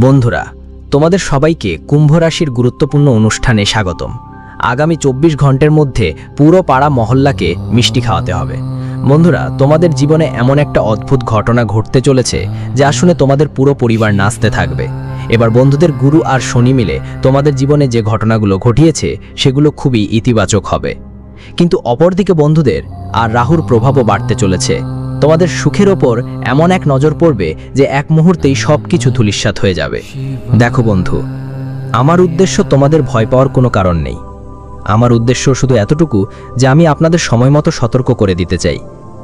বন্ধুরা, তোমাদের সবাইকে কুম্ভ রাশির গুরুত্বপূর্ণ অনুষ্ঠানে স্বাগতম। আগামী চব্বিশ ঘণ্টার মধ্যে পুরো পাড়া মহল্লাকে মিষ্টি খাওয়াতে হবে। বন্ধুরা, তোমাদের জীবনে এমন একটা অদ্ভুত ঘটনা ঘটতে চলেছে যা শুনে তোমাদের পুরো পরিবার নাচতে থাকবে। এবার বন্ধুদের গুরু আর শনি মিলে তোমাদের জীবনে যে ঘটনাগুলো ঘটিয়েছে, সেগুলো খুবই ইতিবাচক হবে। কিন্তু অপরদিকে বন্ধুদের আর রাহুর প্রভাবও বাড়তে চলেছে। তোমাদের সুখের ওপর এমন এক নজর পড়বে যে এক মুহূর্তেই সব কিছু ধুলিস্বাত হয়ে যাবে। দেখো বন্ধু, আমার উদ্দেশ্য তোমাদের ভয় পাওয়ার কোনো কারণ নেই। আমার উদ্দেশ্য শুধু এতটুকু যে আমি আপনাদের সময় মতো সতর্ক করে দিতে চাই,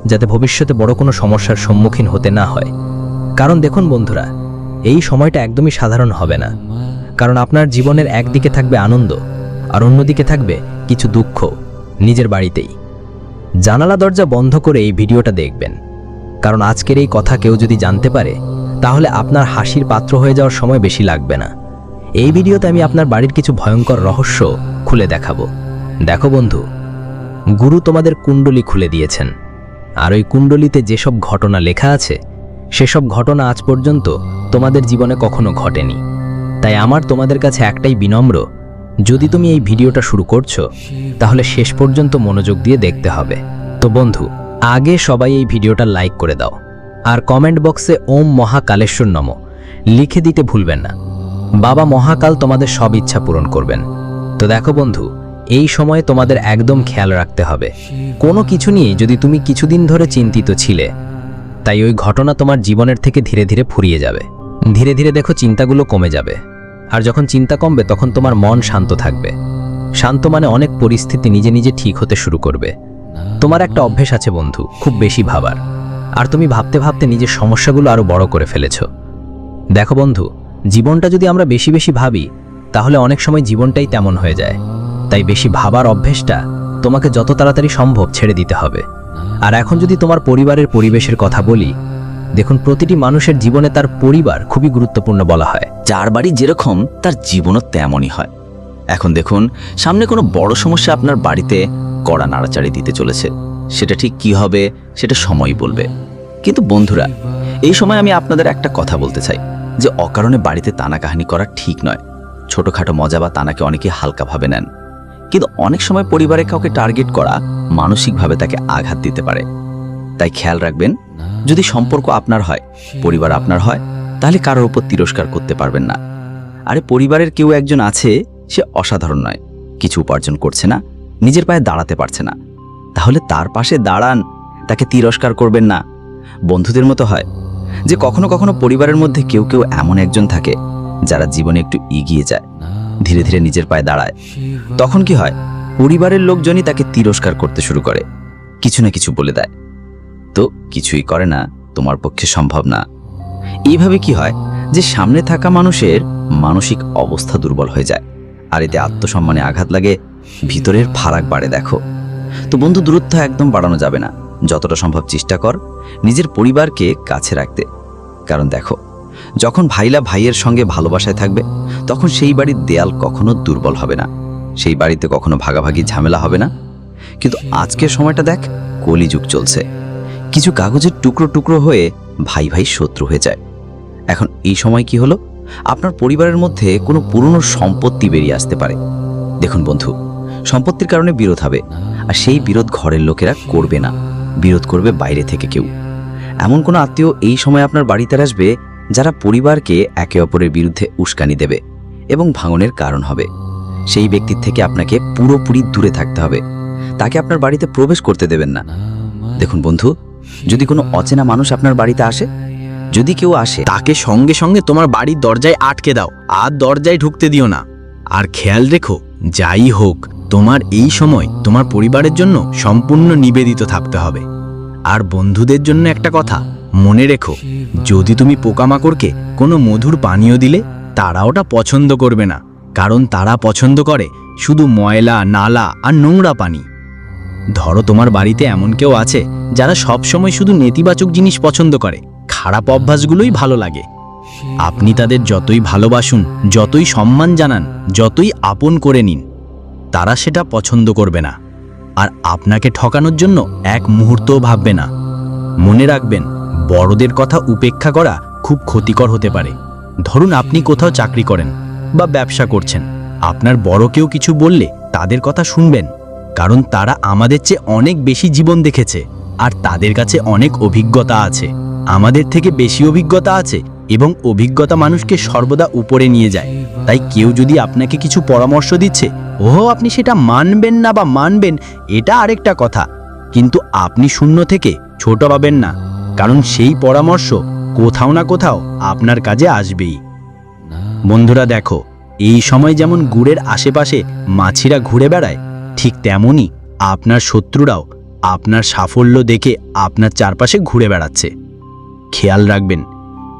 যাতে ভবিষ্যতে বড় কোনো সমস্যার সম্মুখীন হতে না হয়। কারণ দেখুন বন্ধুরা, এই সময়টা একদমই সাধারণ হবে না। কারণ আপনার জীবনের একদিকে থাকবে আনন্দ, আর অন্যদিকে থাকবে কিছু দুঃখ নিজের বাড়িতেই। জানালা দরজা বন্ধ করে এই ভিডিওটা দেখবেন। কারণ আজকের এই কথা কেউ যদি জানতে পারে, তাহলে আপনার হাসির পাত্র হয়ে যাওয়ার সময় বেশি লাগবে না। এই ভিডিওতে আমি আপনার বাড়ির কিছু ভয়ঙ্কর রহস্য খুলে দেখাবো। দেখো বন্ধু, গুরু তোমাদের কুণ্ডলি খুলে দিয়েছেন। আর ওই কুণ্ডলিতে যেসব ঘটনা লেখা আছে, সেসব ঘটনা আজ পর্যন্ত তোমাদের জীবনে কখনো ঘটেনি। তাই আমার তোমাদের কাছে একটাই বিনম্র, যদি তুমি এই ভিডিওটা শুরু করছ, তাহলে শেষ পর্যন্ত মনোযোগ দিয়ে দেখতে হবে। তো বন্ধু আগে সবাই এই ভিডিওটা লাইক করে দাও। আর কমেন্ট বক্সে ওম মহাকালেশ্বর নম লিখে দিতে ভুলবেন না। বাবা মহাকাল তোমাদের সব ইচ্ছা পূরণ করবেন। তো দেখো বন্ধু, এই সময়ে তোমাদের একদম খেয়াল রাখতে হবে। কোনো কিছু নিয়ে যদি তুমি কিছুদিন ধরে চিন্তিত ছিলে, তাই ওই ঘটনা তোমার জীবনের থেকে ধীরে ধীরে ফুরিয়ে যাবে। ধীরে ধীরে দেখো চিন্তাগুলো কমে যাবে। আর যখন চিন্তা কমবে, তখন তোমার মন শান্ত থাকবে। শান্ত মানে অনেক পরিস্থিতি নিজে নিজে ঠিক হতে শুরু করবে। তোমার একটা অভ্যেস আছে, বন্ধু, খুব বেশি ভাবার। আর তুমি ভাবতে ভাবতে নিজের সমস্যাগুলো আরও বড় করে ফেলেছ। দেখো, বন্ধু, জীবনটা যদি আমরা বেশি বেশি ভাবি, তাহলে অনেক সময় জীবনটাই তেমন হয়ে যায়। তাই বেশি ভাবার অভ্যেসটা তোমাকে যত তাড়াতাড়ি সম্ভব ছেড়ে দিতে হবে। আর এখন যদি তোমার পরিবারের পরিবেশের কথা বলি, দেখুন, প্রতিটি মানুষের জীবনে তার পরিবার খুবই গুরুত্বপূর্ণ বলা হয়। যার বাড়ি যেরকম, তার জীবনও তেমনই হয়। এখন দেখুন, সামনে কোনো বড় সমস্যা আপনার বাড়িতে কড়া নাড়াচাড়ি দিতে চলেছে। সেটা ঠিক কি হবে, সেটা সময় বলবে। কিন্তু বন্ধুরা, এই সময় আমি আপনাদের একটা কথা বলতে চাই, যে অকারণে বাড়িতে তানা কাহিনী করা ঠিক নয়। ছোটখাটো মজা বা তানাকে অনেকে হালকাভাবে নেন। কিন্তু অনেক সময় পরিবারে কাউকে টার্গেট করা মানসিকভাবে তাকে আঘাত দিতে পারে। তাই খেয়াল রাখবেন, যদি সম্পর্ক আপনার হয়, পরিবার আপনার হয়, তাহলে কারোর উপর তিরস্কার করতে পারবেন না। আরে পরিবারের কেউ একজন আছে, সে অসাধারণ নয়। কিছু উপার্জন করছে না নিজের পায়ে দাঁড়াতে পারছে না। তাহলে তার পাশে দাঁড়ান, তাকে তিরস্কার করবেন না। বন্ধুদের মতো হয় যে কখনো কখনো পরিবারের মধ্যে কেউ কেউ এমন একজন থাকে যারা জীবনে একটু এগিয়ে যায়, ধীরে ধীরে নিজের পায়ে দাঁড়ায়। তখন কি হয়, পরিবারের লোকজনই তাকে তিরস্কার করতে শুরু করে, কিছু না কিছু বলে দেয়। তো কিছুই করে না, তোমার পক্ষে সম্ভব না। এইভাবে কি হয় যে সামনে থাকা মানুষের মানসিক অবস্থা দুর্বল হয়ে যায়, আর এতে আত্মসম্মানে আঘাত লাগে ভিতরের ফারাক বাড়ে, দেখো। তো বন্ধু, দূরত্ব একদম বাড়ানো যাবে না। যতটা সম্ভব চেষ্টা কর নিজের পরিবারকে কাছে রাখতে। কারণ দেখো, যখন ভাইলা ভাইয়ের সঙ্গে ভালোবাসায় থাকবে, তখন সেই বাড়ির দেয়াল কখনো দুর্বল হবে না। সেই বাড়িতে কখনো ভাগাভাগি, ঝামেলা হবে না। কিন্তু আজকের সময়টা দেখ, কলিযুগ চলছে। কিছু কাগজের টুকরো টুকরো হয়ে ভাই ভাই শত্রু হয়ে যায়। এখন এই সময় কি হলো? আপনার পরিবারের মধ্যে কোনো পুরনো সম্পত্তি বেরিয়ে আসতে পারে। দেখুন বন্ধু সম্পত্তির কারণে বিরোধ হবে। আর সেই বিরোধ ঘরের লোকেরা করবে না। বিরোধ করবে বাইরে থেকে কেউ। এমন কোনো আত্মীয় এই সময় আপনার বাড়িতে আসবে, যারা পরিবারকে একে অপরের বিরুদ্ধে উস্কানি দেবে এবং ভাঙনের কারণ হবে। সেই ব্যক্তির থেকে আপনাকে পুরোপুরি দূরে থাকতে হবে। তাকে আপনার বাড়িতে প্রবেশ করতে দেবেন না। দেখুন বন্ধু, যদি কোনো অচেনা মানুষ আপনার বাড়িতে আসে, যদি কেউ আসে, তাকে সঙ্গে সঙ্গে তোমার বাড়ির দরজায় আটকে দাও। আর দরজায় ঢুকতে দিও না। আর খেয়াল রেখো, যাই হোক। তোমার এই সময় তোমার পরিবারের জন্য সম্পূর্ণ নিবেদিত থাকতে হবে। আর বন্ধুদের জন্য একটা কথা, মনে রেখো, যদি তুমি পোকামাকড়কে কোনো মধুর পানীয় দিলে, তারা ওটা পছন্দ করবে না। কারণ তারা পছন্দ করে শুধু ময়লা, নালা আর নোংরা পানি। ধরো তোমার বাড়িতে এমন কেউ আছে, যারা সবসময় শুধু নেতিবাচক জিনিস পছন্দ করে, খারাপ অভ্যাসগুলোই ভালো লাগে। আপনি তাদের যতই ভালোবাসুন, যতই সম্মান জানান, যতই আপন করে নিন তারা সেটা পছন্দ করবে না। আর আপনাকে ঠকানোর জন্য এক মুহূর্তও ভাববে না। মনে রাখবেন, বড়দের কথা উপেক্ষা করা খুব ক্ষতিকর হতে পারে। ধরুন আপনি কোথাও চাকরি করেন বা ব্যবসা করছেন। আপনার বড় কেউ কিছু বললে তাদের কথা শুনবেন, কারণ তারা আমাদের চেয়ে অনেক বেশি জীবন দেখেছে, আর তাদের কাছে অনেক অভিজ্ঞতা আছে। আমাদের থেকে বেশি অভিজ্ঞতা আছে এবং অভিজ্ঞতা মানুষকে সর্বদা উপরে নিয়ে যায়। তাই কেউ যদি আপনাকে কিছু পরামর্শ দিচ্ছে, ওহো, আপনি সেটা মানবেন না বা মানবেন, এটা আরেকটা কথা। কিন্তু আপনি শূন্য থেকে ছোট পাবেন না, কারণ সেই পরামর্শ কোথাও না কোথাও আপনার কাজে আসবেই। বন্ধুরা দেখো, এই সময় যেমন গুড়ের আশেপাশে মাছিরা ঘুরে বেড়ায়, ঠিক তেমনই আপনার শত্রুরাও আপনার সাফল্য দেখে আপনার চারপাশে ঘুরে বেড়াচ্ছে। খেয়াল রাখবেন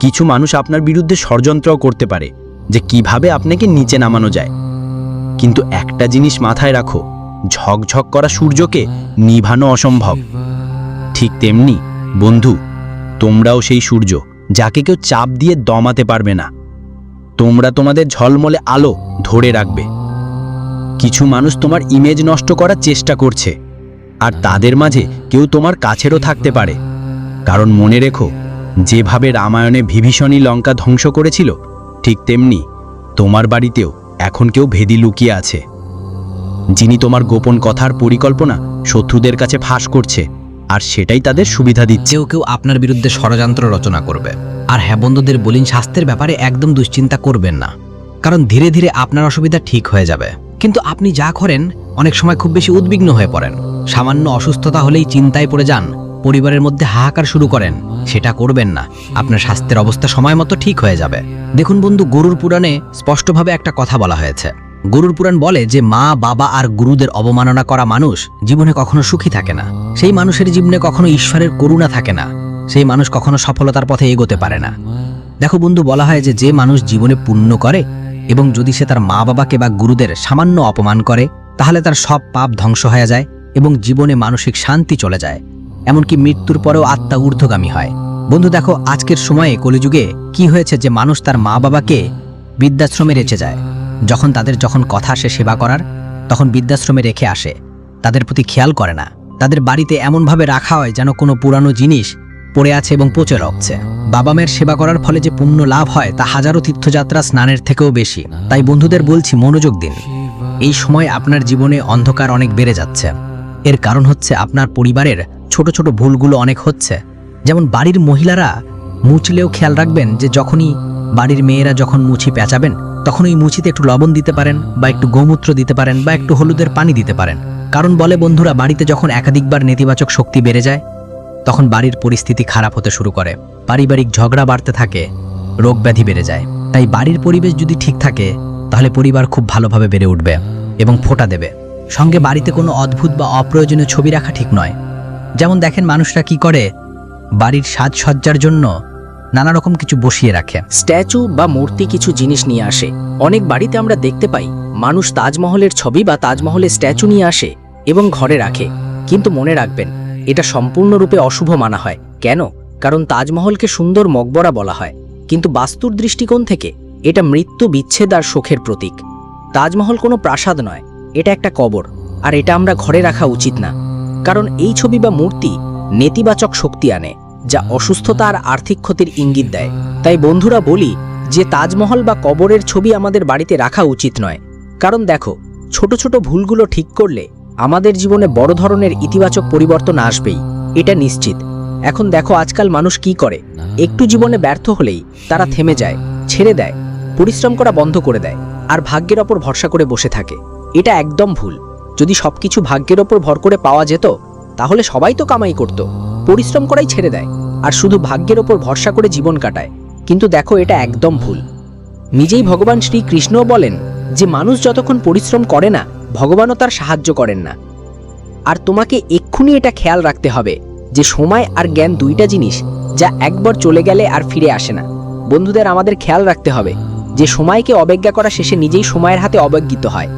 কিছু মানুষ আপনার বিরুদ্ধে ষড়যন্ত্রও করতে পারে, যে কীভাবে আপনাকে নিচে নামানো যায়। কিন্তু একটা জিনিস মাথায় রাখো, ঝকঝক করা সূর্যকে নিভানো অসম্ভব। ঠিক তেমনি, বন্ধু, তোমরাও সেই সূর্য, যাকে কেউ চাপ দিয়ে দমাতে পারবে না। তোমরা তোমাদের ঝলমলে আলো ধরে রাখবে। কিছু মানুষ তোমার ইমেজ নষ্ট করার চেষ্টা করছে, আর তাদের মাঝে কেউ তোমার কাছেরও থাকতে পারে। কারণ মনে রেখো যেভাবে রামায়ণে বিভীষণী লঙ্কা ধ্বংস করেছিল, ঠিক তেমনি তোমার বাড়িতেও এখন কেউ ভেদি লুকিয়ে আছে। যিনি তোমার গোপন কথার পরিকল্পনা শত্রুদের কাছে ফাঁস করছে, আর সেটাই তাদের সুবিধা দিচ্ছে। কেউ কেউ আপনার বিরুদ্ধে ষড়যন্ত্র রচনা করবে, আর হ্যাঁ বন্ধুদের বলিন স্বাস্থ্যের ব্যাপারে একদম দুশ্চিন্তা করবেন না। কারণ ধীরে ধীরে আপনার অসুবিধা ঠিক হয়ে যাবে। কিন্তু আপনি যা করেন, অনেক সময় খুব বেশি উদ্বিগ্ন হয়ে পড়েন। সামান্য অসুস্থতা হলেই চিন্তায় পড়ে যান পরিবারের মধ্যে হাহাকার শুরু করেন। সেটা করবেন না। আপনার স্বাস্থ্যের অবস্থা সময় মতো ঠিক হয়ে যাবে। দেখুন বন্ধু, গরুর পুরাণে স্পষ্টভাবে একটা কথা বলা হয়েছে। গরুর পুরাণ বলে যে মা, বাবা আর গুরুদের অবমাননা করা মানুষ জীবনে কখনো সুখী থাকে না। সেই মানুষের জীবনে কখনো ঈশ্বরের করুণা থাকে না। সেই মানুষ কখনো সফলতার পথে এগোতে পারে না। দেখো বন্ধু, বলা হয় যে যে মানুষ জীবনে পুণ্য করে এবং যদি সে তার মা বাবাকে বা গুরুদের সামান্য অপমান করে, তাহলে তার সব পাপ ধ্বংস হয়ে যায় এবং জীবনে মানসিক শান্তি চলে যায়। এমনকি মৃত্যুর পরেও আত্মা ঊর্ধ্বগামী হয়। বন্ধু, দেখো, আজকের সময়ে কলিযুগে কি হয়েছে যে মানুষ তার মা বাবাকে বৃদ্ধাশ্রমে রেখে যায়? যখন তাদের যখন কথা আসে সেবা করার, তখন বৃদ্ধাশ্রমে রেখে আসে। তাদের প্রতি খেয়াল করে না। তাদের বাড়িতে এমনভাবে রাখা হয় যেন কোনো পুরানো জিনিস পড়ে আছে এবং পচে রকছে বাবা মায়ের সেবা করার ফলে যে পুণ্য লাভ হয় তা হাজারো তীর্থযাত্রা স্নানের থেকেও বেশি। তাই বন্ধুদের বলছি, মনোযোগ দিন। এই সময় আপনার জীবনে অন্ধকার অনেক বেড়ে যাচ্ছে। এর কারণ হচ্ছে আপনার পরিবারের ছোট ছোট ভুলগুলো অনেক হচ্ছে। যেমন বাড়ির মহিলারা মুছলেও খেয়াল রাখবেন যে যখনই বাড়ির মেয়েরা যখন মুছি পেঁচাবেন, তখন ওই মুছিতে একটু লবণ দিতে পারেন বা একটু গোমূত্র দিতে পারেন বা একটু হলুদের পানি দিতে পারেন। কারণ বলে বন্ধুরা, বাড়িতে যখন একাধিকবার নেতিবাচক শক্তি বেড়ে যায়, তখন বাড়ির পরিস্থিতি খারাপ হতে শুরু করে। পারিবারিক ঝগড়া বাড়তে থাকে, রোগ ব্যাধি বেড়ে যায়। তাই বাড়ির পরিবেশ যদি ঠিক থাকে, তাহলে পরিবার খুব ভালোভাবে বেড়ে উঠবে এবং ফোটা দেবে। সঙ্গে বাড়িতে কোনো অদ্ভুত বা অপ্রয়োজনীয় ছবি রাখা ঠিক নয়। যেমন দেখেন মানুষরা কি করে? বাড়ির সাজসজ্জার জন্য নানা রকম কিছু বসিয়ে রাখে। স্ট্যাচু বা মূর্তি কিছু জিনিস নিয়ে আসে। অনেক বাড়িতে আমরা দেখতে পাই, মানুষ তাজমহলের ছবি বা তাজমহলের স্ট্যাচু নিয়ে আসে এবং ঘরে রাখে। কিন্তু মনে রাখবেন, এটা সম্পূর্ণরূপে অশুভ মানা হয়। কেন? কারণ তাজমহলকে সুন্দর মকবরা বলা হয়। কিন্তু বাস্তুর দৃষ্টিকোণ থেকে এটা মৃত্যু, বিচ্ছেদ আর শোকের প্রতীক। তাজমহল কোনো প্রাসাদ নয়, এটা একটা কবর। আর এটা আমরা ঘরে রাখা উচিত না। কারণ এই ছবি বা মূর্তি নেতিবাচক শক্তি আনে, যা অসুস্থতা আর আর্থিক ক্ষতির ইঙ্গিত দেয়। তাই বন্ধুরা বলি যে তাজমহল বা কবরের ছবি আমাদের বাড়িতে রাখা উচিত নয়। কারণ দেখো, ছোট ছোট ভুলগুলো ঠিক করলে আমাদের জীবনে বড় ধরনের ইতিবাচক পরিবর্তন আসবেই, এটা নিশ্চিত। এখন দেখো আজকাল মানুষ কি করে? একটু জীবনে ব্যর্থ হলেই তারা থেমে যায়, ছেড়ে দেয়, পরিশ্রম করা বন্ধ করে দেয়, আর ভাগ্যের ওপর ভরসা করে বসে থাকে। এটা একদম ভুল। যদি সবকিছু ভাগ্যের ওপর ভর করে পাওয়া যেত, তাহলে সবাই তো কামাই করত। পরিশ্রম করাই ছেড়ে দেয়, আর শুধু ভাগ্যের ওপর ভরসা করে জীবন কাটায়। কিন্তু দেখো এটা একদম ভুল। নিজেই ভগবান শ্রীকৃষ্ণও বলেন যে, মানুষ যতক্ষণ পরিশ্রম করে না, ভগবানও তার সাহায্য করেন না। আর তোমাকে এক্ষুনি এটা খেয়াল রাখতে হবে যে, সময় আর জ্ঞান দুইটা জিনিস যা একবার চলে গেলে আর ফিরে আসে না। বন্ধুদের আমাদের খেয়াল রাখতে হবে যে, সময়কে অবজ্ঞা করা শেষে নিজেই সময়ের হাতে অবজ্ঞিত হয়।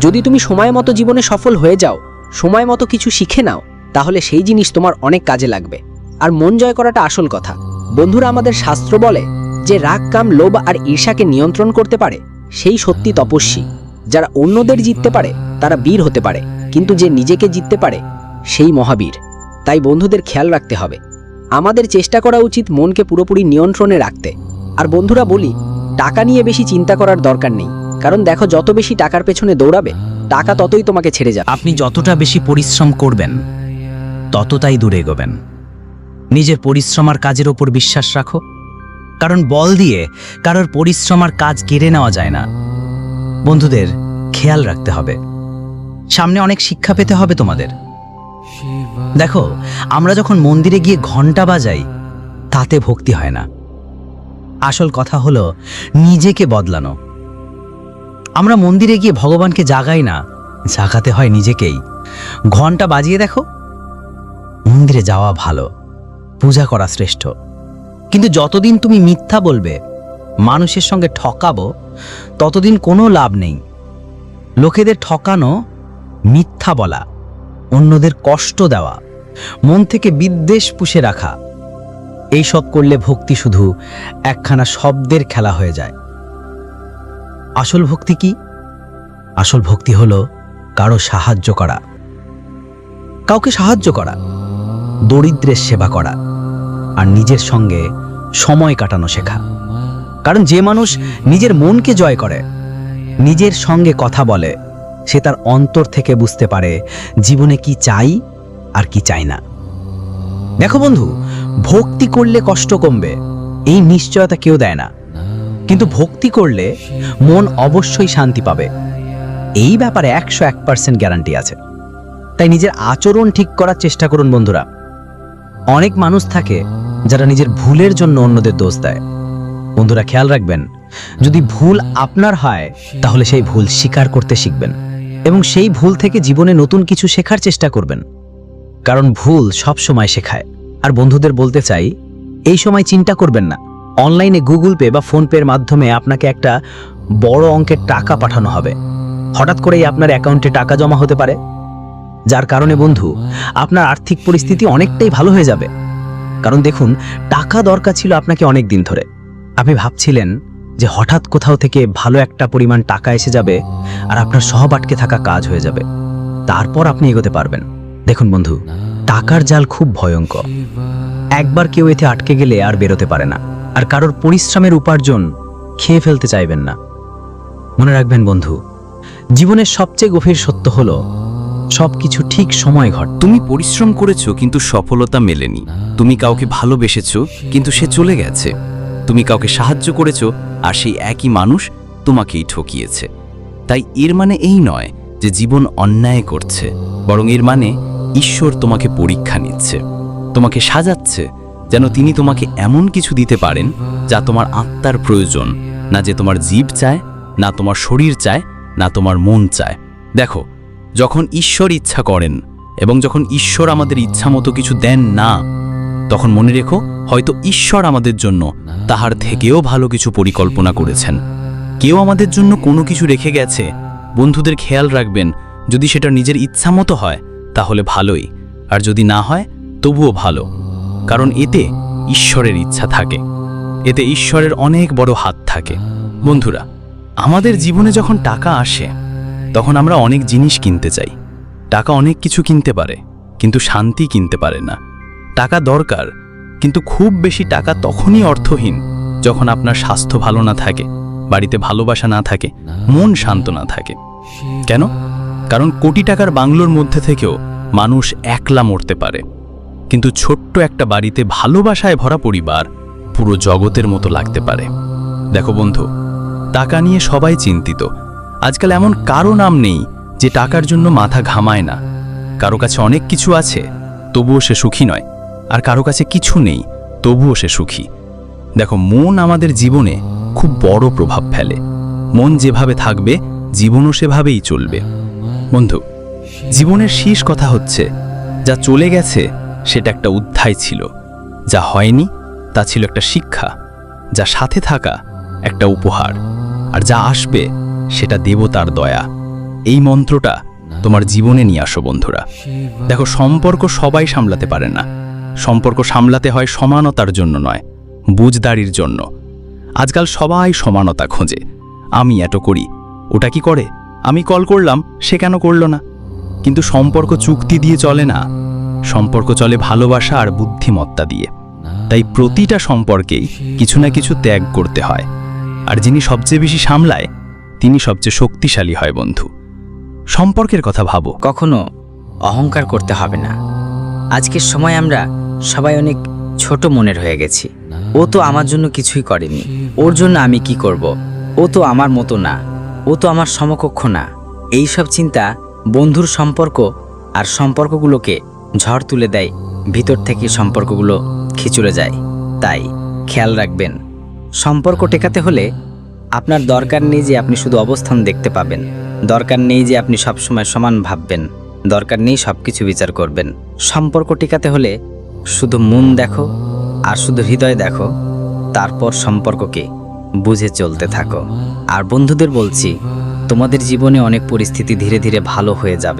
যদি তুমি সময় মতো জীবনে সফল হয়ে যাও, সময় মতো কিছু শিখে নাও, তাহলে সেই জিনিস তোমার অনেক কাজে লাগবে। আর মন জয় করাটা আসল কথা। বন্ধুরা, আমাদের শাস্ত্র বলে যে রাগ, কাম, লোভ আর ঈর্ষাকে নিয়ন্ত্রণ করতে পারে, সেই সত্যি তপস্বী। যারা অন্যদের জিততে পারে, তারা বীর হতে পারে, কিন্তু যে নিজেকে জিততে পারে, সেই মহাবীর। তাই বন্ধুদের খেয়াল রাখতে হবে। আমাদের চেষ্টা করা উচিত মনকে পুরোপুরি নিয়ন্ত্রণে রাখতে। আর বন্ধুরা, বলি, টাকা নিয়ে বেশি চিন্তা করার দরকার নেই। কারণ দেখো যত বেশি টাকার পেছনে দৌড়াবে, টাকা ততই তোমাকে ছেড়ে যাবে। আপনি যতটা বেশি পরিশ্রম করবেন, ততটাই দূরে এগোবেন। নিজের পরিশ্রম আর কাজের ওপর বিশ্বাস রাখো। কারণ বল দিয়ে কারোর পরিশ্রম আর কাজ কেড়ে নেওয়া যায় না। বন্ধুদের খেয়াল রাখতে হবে। সামনে অনেক শিক্ষা পেতে হবে তোমাদের। দেখো, আমরা যখন মন্দিরে গিয়ে ঘণ্টা বাজাই, তাতে ভক্তি হয় না। আসল কথা হলো, নিজেকে বদলানো। আমরা মন্দিরে গিয়ে ভগবানকে জাগাই না, জাগাতে হয় নিজেকেই। ঘণ্টা বাজিয়ে দেখো, মন্দিরে যাওয়া ভালো, পূজা করা শ্রেষ্ঠ। কিন্তু যতদিন তুমি মিথ্যা বলবে, মানুষের সঙ্গে ঠকাবো, ততদিন কোনো লাভ নেই। লোকেদের ঠকানো মিথ্যা বলা, অন্যদের কষ্ট দেওয়া, মন থেকে বিদ্বেষ পুষে রাখা, এইসব করলে ভক্তি শুধু একখানা শব্দের খেলা হয়ে যায়। আসল ভক্তি কি? আসল ভক্তি হল কারও সাহায্য করা। কাউকে সাহায্য করা, দরিদ্রের সেবা করা, আর নিজের সঙ্গে সময় কাটানো শেখা। কারণ যে মানুষ নিজের মনকে জয় করে, নিজের সঙ্গে কথা বলে, সে তার অন্তর থেকে বুঝতে পারে জীবনে কি চাই আর কি চাই না। দেখো বন্ধু, ভক্তি করলে কষ্ট কমবে, এই নিশ্চয়তা কেউ দেয় না। কিন্তু ভক্তি করলে মন অবশ্যই শান্তি পাবে। এই ব্যাপারে একশো এক পার্সেন্ট গ্যারান্টি আছে। তাই নিজের আচরণ ঠিক করার চেষ্টা করুন বন্ধুরা। অনেক মানুষ থাকে যারা নিজের ভুলের জন্য অন্যদের দোষ দেয়। বন্ধুরা, খেয়াল রাখবেন, যদি ভুল আপনার হয়, তাহলে সেই ভুল স্বীকার করতে শিখবেন এবং সেই ভুল থেকে জীবনে নতুন কিছু শেখার চেষ্টা করবেন। কারণ ভুল সব সময় শেখায়। আর বন্ধুদের বলতে চাই, এই সময় চিন্তা করবেন না। অনলাইনে গুগল পে বা ফোনপের মাধ্যমে আপনাকে একটা বড় অঙ্কের টাকা পাঠানো হবে। হঠাৎ করেই আপনার অ্যাকাউন্টে টাকা জমা হতে পারে। যার কারণে বন্ধু, আপনার আর্থিক পরিস্থিতি অনেকটাই ভালো হয়ে যাবে। কারণ দেখুন, টাকা দরকার ছিল আপনাকে অনেক দিন ধরে। আপনি ভাবছিলেন যে হঠাৎ কোথাও থেকে ভালো একটা পরিমাণ টাকা এসে যাবে আর আপনার সব আটকে থাকা কাজ হয়ে যাবে। তারপর আপনি এগোতে পারবেন। দেখুন বন্ধু, টাকার জাল খুব ভয়ঙ্কর। একবার কেউ এতে আটকে গেলে আর বেরোতে পারে না। আর কারোর পরিশ্রমের উপার্জন খেয়ে ফেলতে চাইবেন না। মনে রাখবেন বন্ধু, জীবনের সবচেয়ে গভীর সত্য হলো সবকিছু ঠিক সময় ঘট। তুমি পরিশ্রম করেছ, কিন্তু সফলতা মেলেনি। তুমি কাউকে ভালোবেসেছো, কিন্তু সে চলে গেছে। তুমি কাউকে সাহায্য করেছ, আর সেই একই মানুষ তোমাকেই ঠকিয়েছে। তাই এর মানে এই নয় যে জীবন অন্যায় করছে, বরং এর মানে ঈশ্বর তোমাকে পরীক্ষা নিচ্ছে, তোমাকে সাজাচ্ছে যেন তিনি তোমাকে এমন কিছু দিতে পারেন যা তোমার আত্মার প্রয়োজন, না যে তোমার জীব চায়, না তোমার শরীর চায়, না তোমার মন চায়। দেখো, যখন ঈশ্বর ইচ্ছা করেন এবং যখন ঈশ্বর আমাদের ইচ্ছা মতো কিছু দেন না, তখন মনে রেখো, হয়তো ঈশ্বর আমাদের জন্য তাহার থেকেও ভালো কিছু পরিকল্পনা করেছেন। কেউ আমাদের জন্য কোনো কিছু রেখে গেছে। বন্ধুদের খেয়াল রাখবেন, যদি সেটা নিজের ইচ্ছা মতো হয়, তাহলে ভালোই। আর যদি না হয়, তবুও ভালো। কারণ এতে ঈশ্বরের ইচ্ছা থাকে। এতে ঈশ্বরের অনেক বড় হাত থাকে। বন্ধুরা, আমাদের জীবনে যখন টাকা আসে, তখন আমরা অনেক জিনিস কিনতে চাই। টাকা অনেক কিছু কিনতে পারে, কিন্তু শান্তি কিনতে পারে না। টাকা দরকার, কিন্তু খুব বেশি টাকা তখনই অর্থহীন, যখন আপনার স্বাস্থ্য ভালো না থাকে, বাড়িতে ভালোবাসা না থাকে, মন শান্ত না থাকে। কেন? কারণ কোটি টাকার বাংলোর মধ্যে থেকেও মানুষ একলা মরতে পারে। কিন্তু ছোট্ট একটা বাড়িতে ভালোবাসায় ভরা পরিবার পুরো জগতের মতো লাগতে পারে। দেখো বন্ধু, টাকা নিয়ে সবাই চিন্তিত। আজকাল এমন কারও নাম নেই যে টাকার জন্য মাথা ঘামায় না। কারও কাছে অনেক কিছু আছে, তবুও সে সুখী নয়। আর কারও কাছে কিছু নেই, তবুও সে সুখী। দেখো, মন আমাদের জীবনে খুব বড় প্রভাব ফেলে। মন যেভাবে থাকবে, জীবনও সেভাবেই চলবে। বন্ধু, জীবনের শেষ কথা হচ্ছে, যা চলে গেছে সেটা একটা অধ্যায় ছিল। যা হয়নি, তা ছিল একটা শিক্ষা, যা সাথে থাকা একটা উপহার। আর যা আসবে, সেটা দেবতার দয়া। এই মন্ত্রটা তোমার জীবনে নিয়ে আসো, বন্ধুরা। দেখো, সম্পর্ক সবাই সামলাতে পারে না। সম্পর্ক সামলাতে হয় সমানতার জন্য নয়, বুঝদারির জন্য। আজকাল সবাই সমানতা খোঁজে। আমি এত করি, ওটা কি করে? আমি কল করলাম, সে কেন করল না? কিন্তু সম্পর্ক চুক্তি দিয়ে চলে না। সম্পর্ক চলে ভালোবাসা আর বুদ্ধিমত্তা দিয়ে। তাই প্রতিটা সম্পর্কেই কিছু না কিছু ত্যাগ করতে হয়। আর যিনি সবচেয়ে বেশি সামলায়, তিনি সবচেয়ে শক্তিশালী হয়, বন্ধু। সম্পর্কের কথা ভাবো। কখনো অহংকার করতে হবে না। আজকের সময় আমরা সবাই অনেক ছোট মনের হয়ে গেছি। ও তো আমার জন্য কিছুই করেনি। ওর জন্য আমি কি করব? ও তো আমার মতো না। ও তো আমার সমকক্ষ না। এই সব চিন্তা বন্ধুর সম্পর্ক আর সম্পর্কগুলোকে ঝড় তুলে দেয়, ভিতর থেকে সম্পর্কগুলো খিচুড়ে যায়। তাই খেয়াল রাখবেন, সম্পর্ক টেকাতে হলে আপনার দরকার নেই যে আপনি শুধু অবস্থান দেখতে পাবেন। দরকার নেই যে আপনি সবসময় সমান ভাববেন। দরকার নেই সব কিছু বিচার করবেন। সম্পর্ক টিকাতে হলে শুধু মন দেখো আর শুধু হৃদয় দেখো, তারপর সম্পর্ককে বুঝে চলতে থাকো। আর বন্ধুদের বলছি, তোমাদের জীবনে অনেক পরিস্থিতি ধীরে ধীরে ভালো হয়ে যাবে।